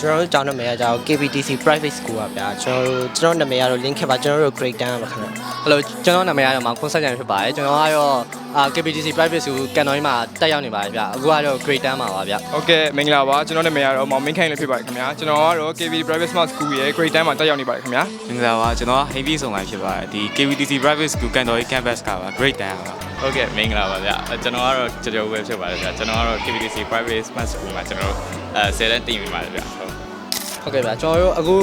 ကျွန်တော်တို့ကျောင်းနာမည်ကကြောက် KBTC Private School ပါဗျာကျွန်တော်တို့ကျွန်တော်နာမည်ကတော့ link ခက်ပါကျွန်တော်တို့ grade 10ပါခင်ဗျာဟယ်လိုကျွန်တော်နာမည်ကတော့မောင်ခွန်းဆက်ကြံဖြစ်ပါတယ်ကျွန်တော်ကတော့အာ KPTC private school ကန်တော်ကြီးမှာတက်ရောက်နေပါတယ်ဗျအခုကတော့ grade 10မှာပါဗျဟုတ်ကဲ့မင်္ဂလာပါကျွန်တော်နာမည်ကတော့မောင်မင်းခိုင်လေးဖြစ်ပါတယ်ခင်ဗျာကျွန်တော်ကတော့ KB Private Smart School ရဲ့ grade 10မှာတက်ရောက်နေပါတယ်ခင်ဗျာမင်္ဂလာပါကျွန်တော်ဟိန်းပြီးဆောင်လိုက်ဖြစ်ပါတယ်ဒီ KVTC Private School ကန်တော်ရေး campus ကပါ great 10ပါဟုတ်ကဲ့မင်္ဂလာပါဗျအဲကျွန်တော်ကတော့ကြော်ကြော်ဝဲဖြစ်ပါတယ်ဗျကျွန်တော်ကတော့ KBTC Private Smart School မှာကျွန်တော်တို့အဲ10တန်းတင်နေပါတယ်ဗျ ဟုတ်ဟုတ်ကဲ့ဗျကျွန်တော်တို့အခု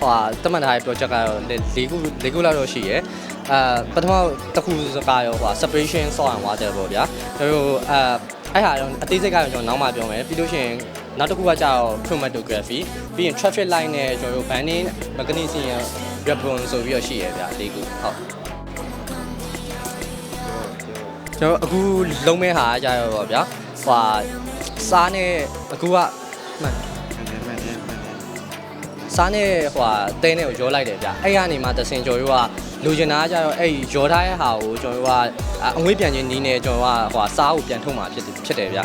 ဟိုဟာတတ်မှတ်ထားတဲ့ project ကတော့၄ခု၄ခုလောက်တော့ရှိရယ်အာပထမတစ်ခုစကားရောဟိုဟာ separation saw and water ပေါ့ဗျာကျွန်တော်တို့အာအဲ့ဟာတော့အသေးစိတ်ကတော့ကျွန်တော်နောက်မှပြောမယ်ပြီးလို့ရှိရင်နောက်တစ်ခုကကျတော့ chromatography ပြီးရင် traffic light နဲ့ကျွန်တော်တို့ banding mechanism ရဲ့ ribbon ဆိုပြီးတော့ရှိရယ်ဗျ၄ခုဟုတ်ကျွန်တော်အခုလုံးမဲဟာကြရောပေါ့ဗျာဟိုဟာစားနဲ့အခုကမှန် စားနဲ့ဟိုဟာတဲနဲ့ကိုရောလိုက်တယ်ဗျအဲ့ကနေမှတဆင်ကျော်တို့ကလူကျင်တာကကြတော့အဲ့ရောထားတဲ့ဟာကိုကျွန်တော်တို့ကအငွေးပြန်ချင်းနီးနေကျွန်တော်တို့ကဟိုဟာစားကိုပြန်ထုတ်มาဖြစ်ဖြစ်တယ်ဗျ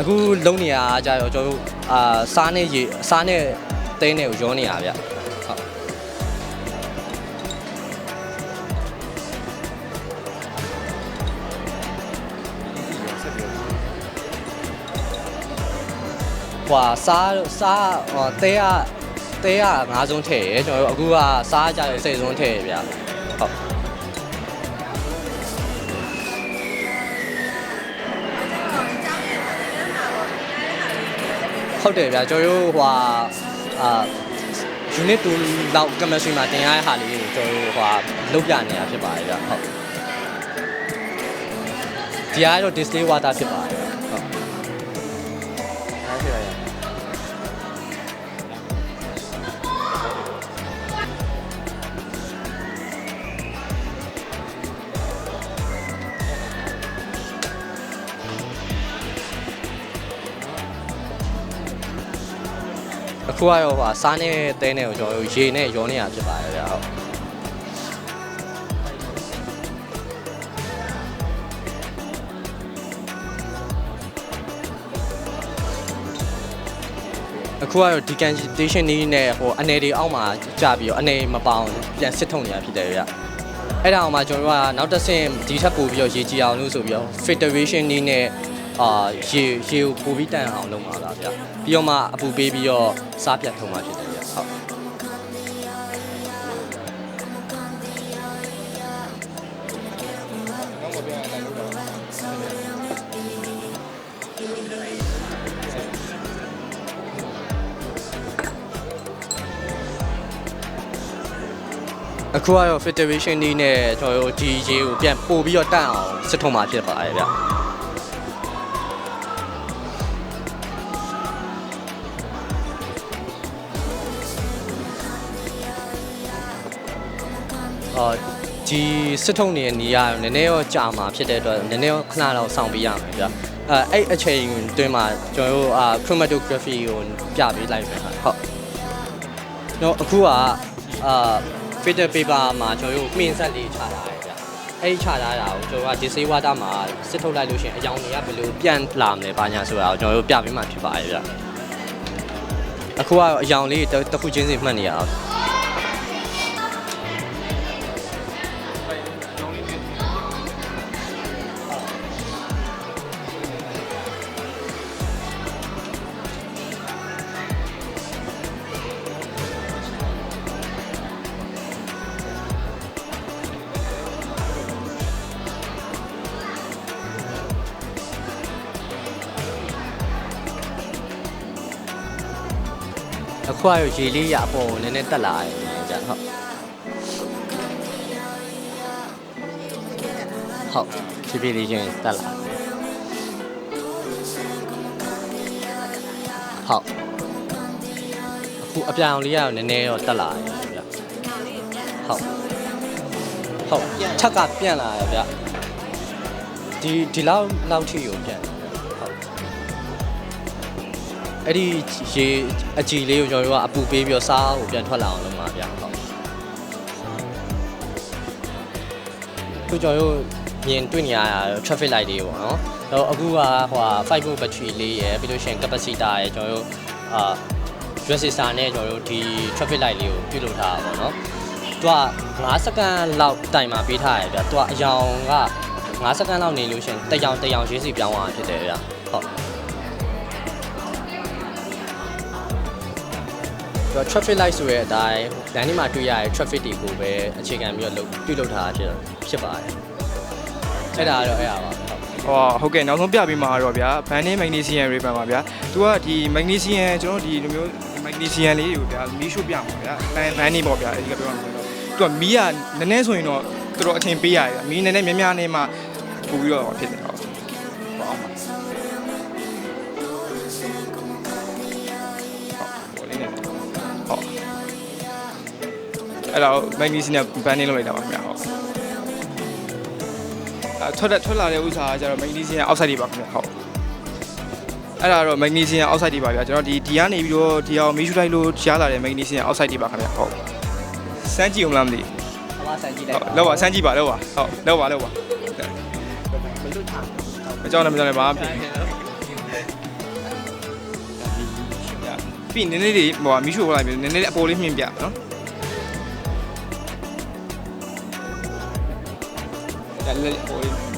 အခုလုံးနေရကကြတော့ကျွန်တော်တို့အာစားနဲ့ရေစားနဲ့တဲနဲ့ကိုရောနေရဗျ ဟုတ်ဟွာစားစားဟောတဲကတဲကငါးစုံထည့်ရယ်ကျွန်တော်တို့အခုကစားကြရစိတ်စုံထည့်ရယ်ဗျဟုတ်ဟုတ်တယ်ဗျာကျွန်တော်တို့ဟွာအာ unit 2လောက် chemistry မှာတင်ရတဲ့ဟာလေးကိုကျွန်တော်တို့ဟွာလုပ်ပြနေတာဖြစ်ပါတယ်ဗျဟုတ်ဒီအားတော့ display water ဖြစ်ပါတယ် အခုကတော့ဟိုစားနဲ့တဲနဲ့ကိုကျွန်တော်တို့ရေနဲ့ရောနေတာဖြစ်ပါတယ်ဗျာဟုတ်အခုကတော့ decantation နည်းနဲ့ဟိုအနေတွေအောက်မှာကြာပြီးတော့အနေမပေါအောင်ပြန်စစ်ထုံနေတာဖြစ်တယ်ဗျအဲ့ဒါအောင်မှကျွန်တော်တို့ကနောက်တစ်ဆင့်ဒီထက်ပိုပြီးတော့ရေကြည်အောင်လို့ဆိုပြီးတော့ filtration နည်းနဲ့ အာရေရေကိုပိုပြီးတန်အောင်လုပ်မှာပါဗျပြီးတော့မှအပူပေးပြီးတော့စားပြတ်ထုံမှာဖြစ်တယ်ဗျဟုတ်အခုကတော့ filtration နည်းနဲ့ကျွန်တော်တို့ဒီရေကိုပြန်ပို့ပြီးတော့တန့်အောင်စစ်ထုံမှာဖြစ်ပါတယ်ဗျ အော်ဒီစစ်ထုံနေတဲ့နေရာနည်းနည်းတော့ကြာမှာဖြစ်တဲ့အတွက်နည်းနည်းတော့ခဏတော့စောင့်ပေးရမယ်ဗျအဲအဲ့အချိန်တွင်းမှာကျွန်တော်တို့အာ chromatography ကိုပြပေးလိုက်မယ်ဟုတ်ကျွန်တော်အခုကအာ filter paper မှာကျွန်တော်တို့မှင်ဆက်လေးချထားရတယ်ဗျအဲ့ဒီချထားတာကိုကျွန်တော်ကဒီစေးဝါတာမှာစစ်ထုတ်လိုက်လို့ရှိရင်အယောင်တွေကဘယ်လိုပြန်လာမလဲဘာညာဆိုတာကိုကျွန်တော်တို့ပြပေးမှဖြစ်ပါတယ်ဗျအခုကတော့အယောင်လေးတစ်တစ်ခုချင်းစီမှတ်နေရအောင် အခုကတော့ရေလေးရအပေါ်ကိုနည်းနည်းတက်လာတယ်ဗျဟုတ်ဟုတ်ဖြည်းဖြည်းလေးချင်းတက်လာဟုတ်အခုအပြောင်လေးကတော့နည်းနည်းတော့တက်လာတယ်ဗျဟုတ်ဟုတ်ထက်ကပြန့်လာရဗျဒီဒီလောက်လောက်ထိကိုပြန့်လာဗျဟုတ် အဲ့ဒီရေအကြည်လေးကိုကျွန်တော်တို့ကအပူပေးပြီးတော့စားကိုပြန်ထွက်လာအောင်လုပ်မှာဗျဟုတ်ခုကျွန်တော်တို့မြင်တွေ့နေရတာ traffic light လေးပေါ့နော်တော့အခုကဟိုဟာ5 volt battery လေးရယ်ပြီးလို့ရှိရင် capacitor ရယ်ကျွန်တော်တို့အာ resistor နဲ့ကျွန်တော်တို့ဒီ traffic light လေးကိုပြုလုပ်ထားတာပေါ့နော်သူက9စက္ကန့်လောက်တိုင်မှာပေးထားရတယ်ဗျသူကအယောင်က9စက္ကန့်လောက်နေလို့ရှရင်တယောင်တယောင်ရေးစီပြောင်းသွားတာဖြစ်တယ်ဗျဟုတ် သူက traffic light ဆိုတဲ့အတိုင်းလမ်းထဲမှာတွေ့ရတဲ့ traffic တွေကိုပဲအခြေခံပြီးတော့လုပ်ပြုလုပ်ထားတာဖြစ်ဖြစ်ပါတယ်အဲ့ဒါကတော့အဲ့ဒါပါပဲဟုတ်ဟောဟုတ်ကဲ့နောက်ဆုံးပြပေးမှာတော့ဗျာဘန်နေမက်ဂနီဆီယမ်ရေပန်ပါဗျာသူကဒီမက်ဂနီဆီယမ်ကျွန်တော်ဒီလိုမျိုးမက်ဂနီဆီယမ်လေးကိုဗျာမီးရှို့ပြမှာဗျာဘန်ဘန်နေပေါ့ဗျာအဲဒီကပြောမှာဆိုတော့သူကမီးကနည်းနည်းဆိုရင်တော့တော်တော်အထင်ပေးရတယ်ဗျာမီးနည်းနည်းများများနေမှပူပြီးတော့ဖြစ်တယ် အဲ့တော့မက်ဂနီဆီယမ်ဘန်နေလောက်လိုက်တာပါခင်ဗျာဟုတ်အဲထွက်တဲ့ထွက်လာတဲ့ဥစ္စာကကျတော့မက်ဂနီဆီယမ်အောက်ဆိုက်တွေပါခင်ဗျဟုတ်အဲ့ဒါတော့မက်ဂနီဆီယမ်အောက်ဆိုက်တွေပါဗျာကျွန်တော်ဒီဒီကနေပြီးတော့ဒီအောင်မီးရှူလိုက်လို့ရှားလာတဲ့မက်ဂနီဆီယမ်အောက်ဆိုက်တွေပါခင်ဗျဟုတ်စမ်းကြည့်အောင်လားမသိအမဆန်ကြည့်လိုဟုက်တ်လောက်ပါစမ်းကြည့်ပါလောက်ပါဟုတ်လောက်ပါလောက်ပါမကြောက်နဲ့မကြောက်နဲ့ပါဖြစ်ပြီးနည်းနည်းလေးဟိုမီးရှူလိုက်ပြီနည်းနည်းလေးအပေါ်လေးမြင့်ပြနော် ဒါလည်းအပေါ်လေး